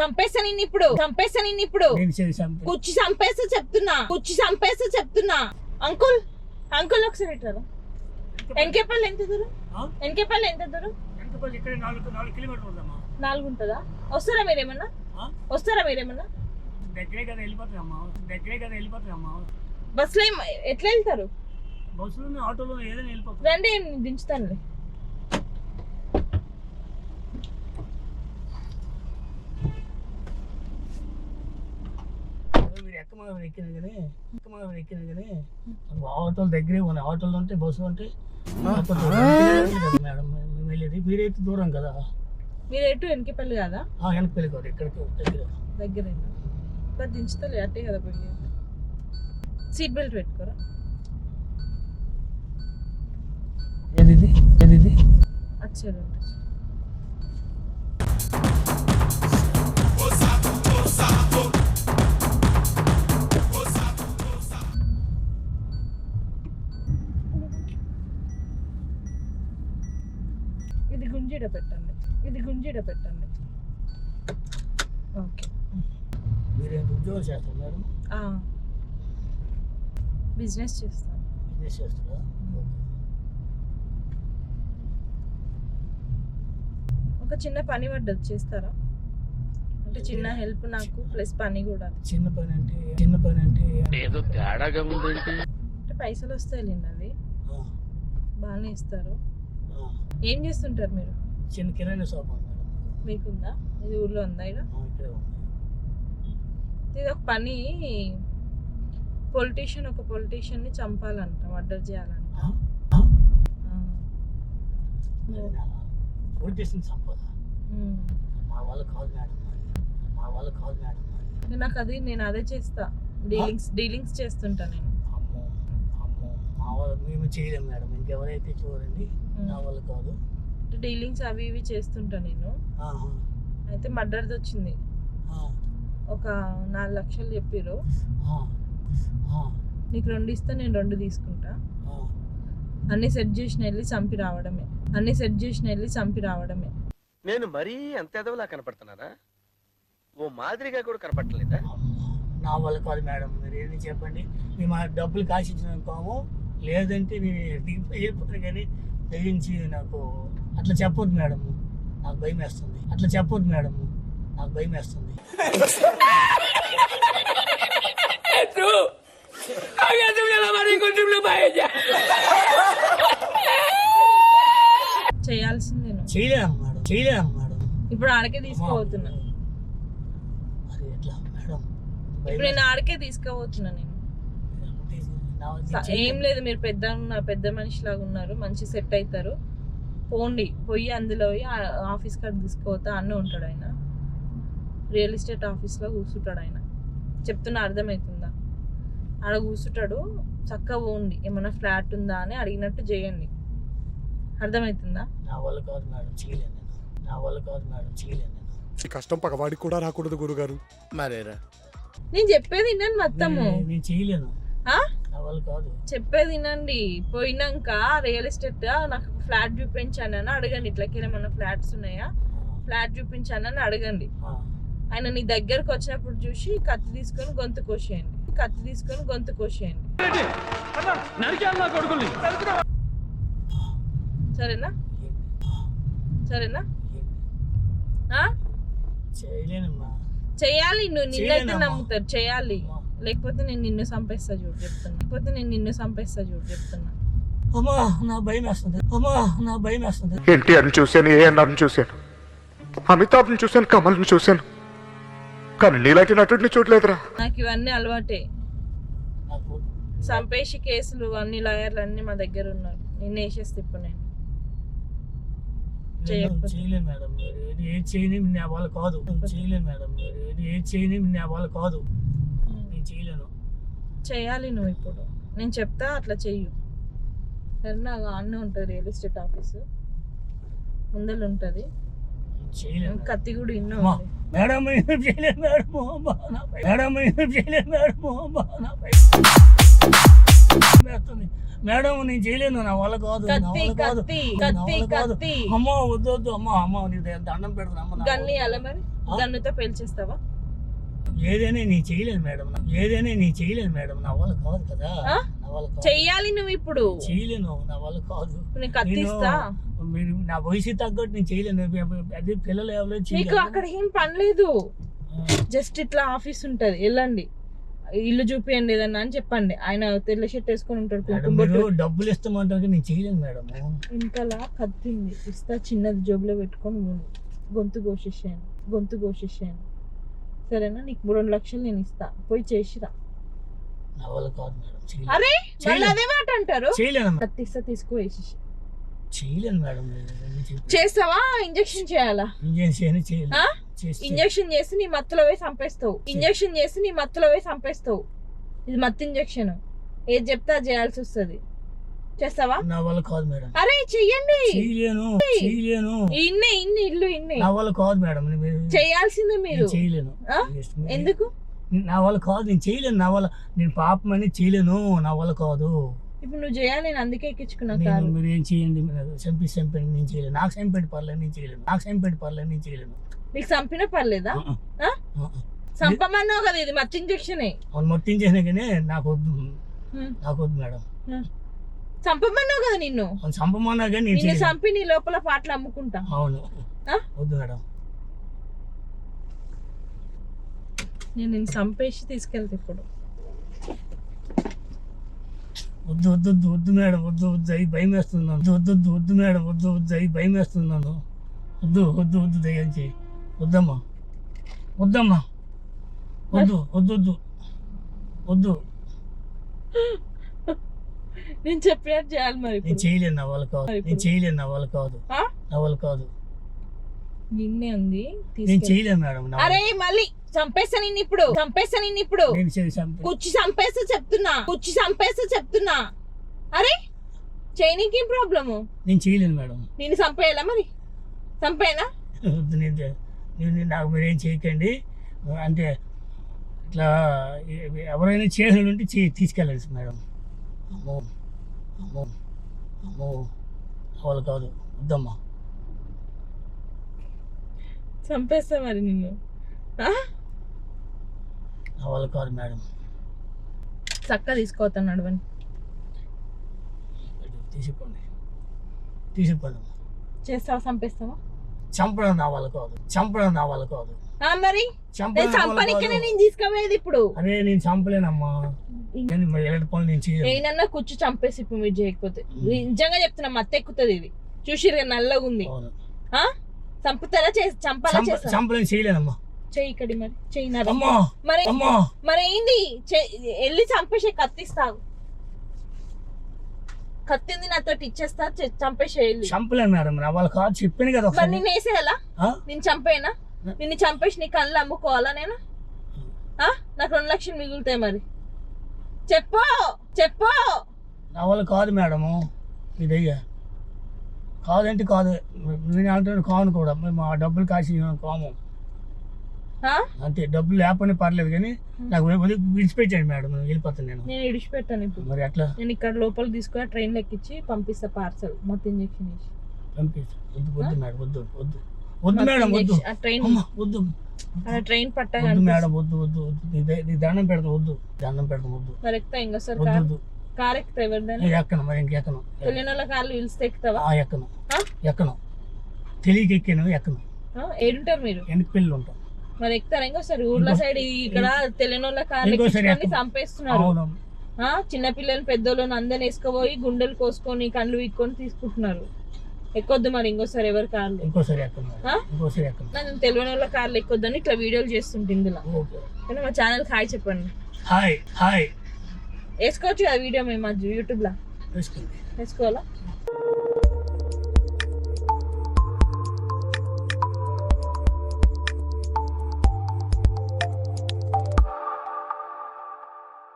చంపేస్తా నిన్ను ఇప్పుడు చంపేస్తా నిన్ను ఇప్పుడు కుచ్చి చంపేస్తా చెప్తున్నా. కుచ్చి చంపేస్తా చెప్తున్నా. అంకుల్ అంకుల్ ఒకసారి ఇట్లా ఎన్కేపల్లి ఎంత దూరం? ఎన్కేపల్లి ఎంత దూరం? నాలుగు ఉంటుందా? వస్తారా మీరేమన్నా? వస్తారా మీరేమన్నా? దగ్గరే కదా వెళ్ళిపోతాయమ్మా దగ్గరే కదా వెళ్ళిపోతాయమ్మా బస్సులో ఎట్లా వెళ్తారు? బస్సులోనే ఆటోలో ఏదైనా వెళ్ళిపోతాం. రండి దించుతానులే మీరు ఎక్క మనం ఎక్కినా కానీ మనం ఎక్కినా కానీ ఆటోలు దగ్గరే ఉన్నాయి ఆటోలు ఉంటే బస్సులు ఉంటే కదా మేడం మేము వెళ్ళేది. మీరైతే దూరం కదా? మీరు ఎటు? ఎన్కేపల్లి కాదా? ఆ వెనక్కి వెళ్ళిపోరు ఇక్కడికి దగ్గర. దగ్గరే మరి దించుతలే అట్టే కదా పోయి. సీట్ బెల్ట్ పెట్టుకోరా? ఏది ఇది? ఏది ఇది? అటు పెట్టండి. ఇది గుంజీడ పెట్టండి. ఓకే. మీరేం ఉద్యోగం చేస్తారు మేడం? బిజినెస్ చేస్తాను. బిజినెస్ చేస్తారా? ఒక చిన్న పని పడ్డది చేస్తారా? అంటే చిన్న హెల్ప్ నాకు ప్లస్ పని కూడా. చిన్న పని అంటే చిన్న పని అంటే ఏదో తేడాగా ఉందేంటి అంటే పైసలు వస్తాయిలేండి అది ఆ, బాగానే ఇస్తారు. ఆ. ఏం చేస్తుంటారు మీరు? చిన్న కిరాణా షాప్ ఉంది మీకుందా? ఇది ఊర్లో ఉందా ఇక్కడ ఇక్కడే ఉంది. ఇది ఒక పని. పొలిటీషియన్ ఒక పొలిటీషియన్ని చంపాలంట మర్డర్ చేయాలంట. సంపద ఉమ్. మా వాళ్ళ కాదు మేడం. మా వాళ్ళ కాదు మేడం. నాకు అది నేను అదే చేస్తా. డీలింగ్స్ డీలింగ్స్ చేస్తుంటా నేను. అమ్మో అమ్మో మా వాళ్ళ మేము చేయలేము మేడం. ఇంకెవరైతే చూడండి నా వల్ల కాదు. డీలింగ్స్ అవి ఇవి చేస్తుంటా నేను. అయితే మర్డర్ది వచ్చింది. ఆ, ఒక నాలుగు లక్షలు చెప్పిర్రు. ఆ, ఆ, నీకు రెండు ఇస్తే నేను రెండు తీసుకుంటా. అన్ని సెట్ చేసిన వెళ్ళి చంపి రావడమే. అన్ని సెట్ చేసిన వెళ్ళి చంపి రావడమే. నేను మరీ అంత ఎదవలా కనపడుతున్నానా? ఓ మాదిరిగా కూడా కనపడలేదా నా వల్ల కాదు మేడం. మీరు ఏది చెప్పండి. మేము ఆ డబ్బులు కాసిచ్చిన కాము లేదంటే మేము దిగిపోయి కానీ తెగించి నాకు అట్లా చెప్పొద్దు మేడం. నాకు భయం వేస్తుంది. అట్లా చెప్పొద్దు మేడం. నాకు భయం వేస్తుంది. చేయాల్సిందే మేడం. మేడం. ఇప్పుడు ఆడకే తీసుకుపోతున్నా అది ఎట్లా మేడం? ఇప్పుడు నేను ఆడకే తీసుకుపోతున్నా నేను? ఏం. లేదు. మీరు పెద్ద ఉన్న- పెద్ద మనిషి లాగా ఉన్నారు. మంచి సెట్ అవుతారు. పోండి పోయి అందులో పోయి ఆ- ఆఫీస్ కాడ తీసుకుపోతా అన్న ఉంటాడు ఆయన. రియల్ ఎస్టేట్ ఆఫీస్లో కూర్చుంటాడు ఆయన. చెప్తున్నా అర్థమవుతుందా ఆడ కూర్చుంటాడు చక్కగా పోండి ఏమైనా ఫ్లాట్ ఉందా? అని అడిగినట్టు చేయండి. అర్థమవుతుందా నా వల్ల కాదు మేడం చేయలేను నేను. నా వల్ల కాదు మేడం చేయలేను నేను. ఈ కష్టం పగవాడికి కూడా రాకూడదు గురుగారు. మరేరా? నేను చెప్పేది వినండి మొత్తము. నేను- నేను చేయలేను. వల్ల కాదు. చెప్పేది వినండి పోయినాక రియల్ ఎస్టేట్ నాకు ఫ్లాట్ చూపించాను అని అడగండి. ఇట్లకి ఏమైనా ఫ్లాట్స్ ఉన్నాయా? ఫ్లాట్ చూపించాను అని అడగండి ఆయన నీ దగ్గరకు వచ్చినప్పుడు చూసి కత్తి తీసుకొని గొంతు కోసేయండి. కత్తి తీసుకొని గొంతు కోసేయండి. సరేనా? సరేనా? చేయాలి నువ్వు. నిన్నైతే. నమ్ముతారు. చేయాలి. లేకపోతే నేను నిన్ను చంపేస్తా చూడు చెప్తున్నా. లేకపోతే నేను నిన్ను చంపేస్తా చూడు చెప్తున్నా. అమ్మా నా భయం వేస్తుంది. అమ్మా నా భయం వేస్తుంది. ఎన్టీఆర్ని చూశాను ఏఎన్ఆర్ని చూశాను? అమితాబ్ని చూశాను కమల్ని చూశాను. కానీ నీలాంటి నటుడిని చూడలేదురా. నాకు ఇవన్నీ అలవాటే. చంపేసి కేసులు అన్ని లాయర్లు అన్ని మా దగ్గర ఉన్నారు. నిన్ను వేసేస్తే ఇప్పుడు నేను. చేయలేను మేడం. ఏది చేయని నా వల్ల కాదు. చేయలేను మేడం ఏది చేయని నా వల్ల కాదు. చేయలేను. చేయాలి నువ్వు ఇప్పుడు. నేను చెప్తా అట్లా చెయ్యు. సరే నాకు అన్నీ ఉంటుంది రియల్ ఎస్టేట్ ఆఫీసు ముందర ఉంటుంది. కత్తి కూడా ఇన్నో మేడం నేను చేయలేను మేడం నా. మేడం నేను చేయలేను మేడం నా మేడం నేను చేయలేను నా వల్ల కాదు నా వల్ల కాదు నా కాదు. అమ్మ వద్దు వద్దు అమ్మ అమ్మ నీకు దండం పెడతాను అమ్మ నా గన్ని అలా మరి? గన్నుతో పేల్చేస్తావా? ఏదైనా నీ చేయలేను మేడం. నా- ఏదైనా నీ చేయలేను మేడం. నా వల్ల కాదు కదా? నా వల్ల కాదు. చెయ్యాలి నువ్వు ఇప్పుడు. చేయలేను. నా వల్ల కాదు. నేను కత్తిస్తా. నేను- మీరు నా వయసు తగ్గట్టు నేను చేయలేను. అదే పిల్లలు ఎవరో నీకు చేయలేను. అక్కడ ఏం పని లేదు. జస్ట్ ఇట్లా ఆఫీస్ ఉంటది. వెళ్ళండి. ఇల్లు చూపియండి ఏదన్నా అని చెప్పండి. ఆయన తెల్ల షర్ట్ వేసుకొని ఉంటాడు మేడం, కుంకుమ మీరు బొట్టు. డబ్బులు ఇస్తామంటారు నేను చేయలేను మేడం. ఇంతలా కత్తింది. ఇస్తా చిన్నది జోబులో పెట్టుకొని పోను. గొంతు కోసేసాను గొంతు కోసేసాను సరేనా? నీకు రెండు లక్షలు నేను ఇస్తా. పోయి చేసిరా. అరే మళ్ళీ. అదే మాట అంటారు. చేయలేను మేడం. కత్తి ఇస్తా తీసుకువేసి చేయలేను మేడం. చేస్తావా? ఇంజక్షన్ చేయాలా? ఇంజక్షన్ చేసి నీ మత్తులో వేసి చంపేస్తావు. ఇంజక్షన్ చేసి నీ మత్తులో వేసి చంపేస్తావు. ఇది మత్తు ఇంజక్షన్. ఏది చెప్తే అది చేయాల్సి వస్తుంది. చేస్తావా? నా వల్ల కాదు మేడం. అరే చెయ్యండి. చేయలేను చేయలేను ఇన్నే ఇన్ని ఇల్లు ఇన్ని. నా వల్ల కాదు మేడం చేయాల్సిందే మీరు. చేయలేను? ఎందుకు? నా వల్ల కాదు నేను చేయలేను నా వల్ల నేను పాపం అని చేయలేను నా వల్ల కాదు. ఇప్పుడు నువ్వు చేయాలి నేను అందుకే ఎక్కించుకున్నా నేను కారు మీరు ఏం చేయండి చంపి చంపండి నేను చేయలేను నాకు చంపండి పర్లేదు నేను చేయలేను నాకు చంపండి పర్లేదు నేను చేయలేను నీకు చంపినా పర్లేదా. చంపమన్నావు కదా ఇది మత్తు ఇంజక్షనే. అవును మొట్టించేసినా కానీ నాకు వద్దు. నాకు వద్దు మేడం. చంపమన్నావు కదా నిన్ను? చంపమన్నా కానీ నేను నిన్ను చంపి నీ లోపల పాటలు అమ్ముకుంటా. అవును? వద్దు మేడం. నేను నిన్ను చంపేసి తీసుకెళ్తా ఇప్పుడు. వద్దు వద్దు వద్దు వద్దు మేడం వద్దు వద్దు అయి భయం వేస్తున్నాను వద్దు వద్దు వద్దు వద్దు మేడం వద్దు వద్దు అయి భయం వేస్తున్నాను వద్దు వద్దు వద్దు దయించి వద్దమ్మా. వద్దమ్మా. వద్దు వద్దు వద్దు. వద్దు. నేను చెప్పినట్టు చేయాలి మరి నేను చేయలేను నా కాదు. నేను? చేయలేను నా వాళ్ళ కాదు? నా కాదు. నిన్నే ఉంది నేను చేయలేను మేడం అరే మళ్ళీ చంపేస్తా నిన్ను ఇప్పుడు. చంపేస్తా నిన్ను ఇప్పుడు. నేను కుచ్చి చంపేస్తా. చెప్తున్నా. కుచ్చి చంపేస్తా చెప్తున్నా. అరే చైనీకి ఏం ప్రాబ్లము నేను చేయలేను మేడం. నిన్ను చంపేయాలా మరి? చంపేనా? నేను నేను నేను నాకు మీరేం చేయకండి. అంటే ఇట్లా ఎవరైనా చేసిన ఉంటే చే- తీసుకెళ్ళండి మేడం. అమ్మో అమ్మో వాళ్ళు కాదు వద్దమ్మా. చంపేస్తా మరి నిన్ను. వాళ్ళు కాదు మేడం. చక్క తీసుకోవద్దాను నడవని తీసిపోండి. తీసిపోండి చేస్తావా చంపేస్తావా? చంపడం నా వాళ్ళు కాదు. చంపడం నా వాళ్ళు కాదు. మరి? నేను చంపనికనే. నేను తీసుకుపోయేది ఇప్పుడు. అరే నేను చంపలేనమ్మా. నేను నేను నేనన్నా కుచ్చు చంపేసి ఇప్పుడు మీరు చేయకపోతే. నిజంగా చెప్తున్నా మత్తు ఎక్కుతుంది ఇది. చూసిరు నల్లగా ఉంది. చంపుతారా చేసి చంపాలా చంప చేస్తా చంపలేని చేయలేనమ్మా చెయ్యి ఇక్కడి మరి చెయ్యి మరి మరి ఏంది వెళ్ళి చంపేసే కత్తిస్తావు. కత్తింది నాతో ఇచ్చేస్తా చె- చంపేసే వెళ్ళి. చంపలేను మేడం వాళ్ళ కాదు చెప్పాను కదా నిన్ను వేసేయాలా? నేను చంపేనా? నిన్ను చంపేసి నీ కళ్ళు అమ్ముకోవాలా నేను? నాకు రెండు లక్షలు మిగులుతాయి మరి. చెప్పు చెప్పు. నా వల్ల కాదు మేడము. ఇదయ్యా కాదంటే కాదు. నేను అంటున్నాను కాను కూడా. మేము ఆ డబ్బులు కాసి కాము? అంతే. డబ్బులు లేకపోయినా పర్లేదు కానీ నాకు విడిచిపెట్టండి మేడం. వెళ్ళిపోతాను నేను. నేను ఇడిచిపెట్టాను ఇప్పుడు. మరి అట్లా నేను ఇక్కడ లోపల తీసుకొని ట్రైన్ ఎక్కించి పంపిస్తా పార్సల్. మొత్తం ఇంజక్షన్ వేసి పంపించు వద్దు వద్దు మేడం? వద్దు వద్దు. వద్దు మేడం వద్దు. ట్రైన్ వద్దు. ట్రైన్ పట్టా వద్దు మేడం వద్దు వద్దు వద్దు. దండం పెడతాం వద్దు. దండం పెడతాం వద్దు. మరి ఎక్కుతా ఇంకోసారి వద్దు కార్ వద్దు. కార్ ఎక్కుతా ఎవరిదని? ఎక్కను మరి ఇంకెక్కను తెలియని వాళ్ళ కార్లు పిలిస్తే ఎక్కుతావా? ఎక్కను? ఎక్కను. తెలియక ఎక్కాను ఎక్కను? ఏడుంటారు మీరు? వెనక్కి పిల్లలు ఉంటాం మరి ఎక్కుతారు? ఇంకోసారి ఊర్ల ఇంకో- సైడ్ ఇక్కడ తెలియని వాళ్ళ కార్లు. చంపేస్తున్నారు. చిన్నపిల్లలు పెద్దోళ్ళని అందరిని వేసుకుపోయి గుండెలు కోసుకొని కళ్ళు వీక్కొని తీసుకుంటున్నారు. ఎక్కొద్దు మరి ఇంకోసారి ఎవరి కార్లు ఇంకోసారి. ఆ? ఇంకోసారి ఎక్కను నేను తెలియని వాళ్ళ కార్లు ఎక్కొద్దని ఇట్లా వీడియోలు చేస్తుంటే ఇందులో. కానీ మా ఛానల్ హాయ్ చెప్పండి. Hi hi. వేసుకోవచ్చు కదా వీడియో మేము యూట్యూబ్లో వేసుకోవాలా?